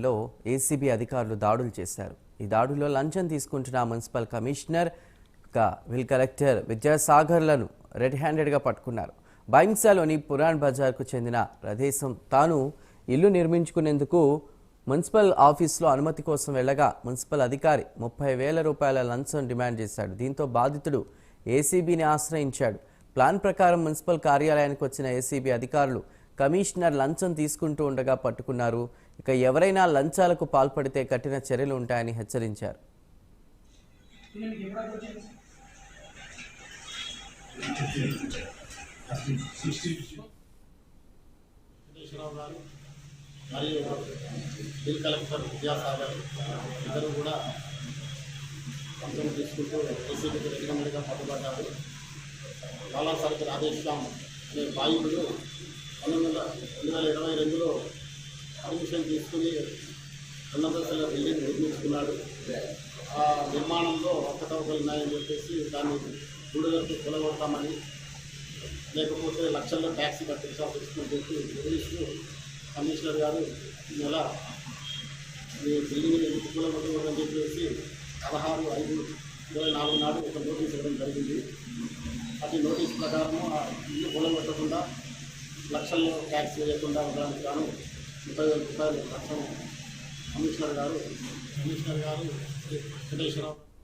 కార్యాలయంలో ఏసీబీ అధికారులు దాడులు చేశారు. ఈ దాడుల్లో లంచం తీసుకుంటున్న మున్సిపల్ కమిషనర్ విల్ కలెక్టర్ విద్యాసాగర్లను రెడ్ హ్యాండెడ్గా పట్టుకున్నారు. బైంసాలోని పురాణ్ బజార్కు చెందిన ప్రదేశం తాను ఇల్లు నిర్మించుకునేందుకు మున్సిపల్ ఆఫీస్లో అనుమతి కోసం వెళ్ళగా మున్సిపల్ అధికారి ముప్పై వేల రూపాయల లంచం డిమాండ్ చేశాడు. దీంతో బాధితుడు ఏసీబీని ఆశ్రయించాడు. ప్లాన్ ప్రకారం మున్సిపల్ కార్యాలయానికి వచ్చిన ఏసీబీ అధికారులు కమిషనర్ లంచం తీసుకుంటూ ఉండగా పట్టుకున్నారు. ఇక ఎవరైనా లంచాలకు పాల్పడితే కఠిన చర్యలు ఉంటాయని హెచ్చరించారు. మరియు బిల్ కలెక్టర్ విద్యాసాగర్ ఇద్దరు కూడా తీసుకుంటూ ఏసీబీకి రెగ్యులర్గా పట్టుబడ్డారు. అనే బాధితుడు పంతొమ్మిది వందల రెండు వేల ఇరవై రెండులో పర్మిషన్ తీసుకుని ఉన్నతస్థల బిల్డింగ్ నిర్మించుకున్నాడు. ఆ నిర్మాణంలో అవకతవకలు ఉన్నాయని చెప్పేసి దాన్ని గూడుదలకు కొలగొడతామని లేకపోతే లక్షల్లో ట్యాక్సీ కట్టించాల్సి వస్తుందని చెప్పి పోలీసులు కమిషనర్ గారు ఈ నెల మీ బిల్డింగ్ ఎందుకు కూలగొట్టకూడదని చెప్పేసి పదహారు ఐదు ఇరవై నాలుగు నాడు ఒక నోటీస్ ఇవ్వడం జరిగింది. అది నోటీస్ ప్రకారం ఆ ఇల్లు కూలగొట్టకుండా లక్షల్లో ట్యాక్స్ వేయకుండా ఉండడానికి గాను ముప్పై వేల రూపాయలు లక్షం కమిషనర్ గారు కమిషనర్ గారు వెంకటేశ్వరరావు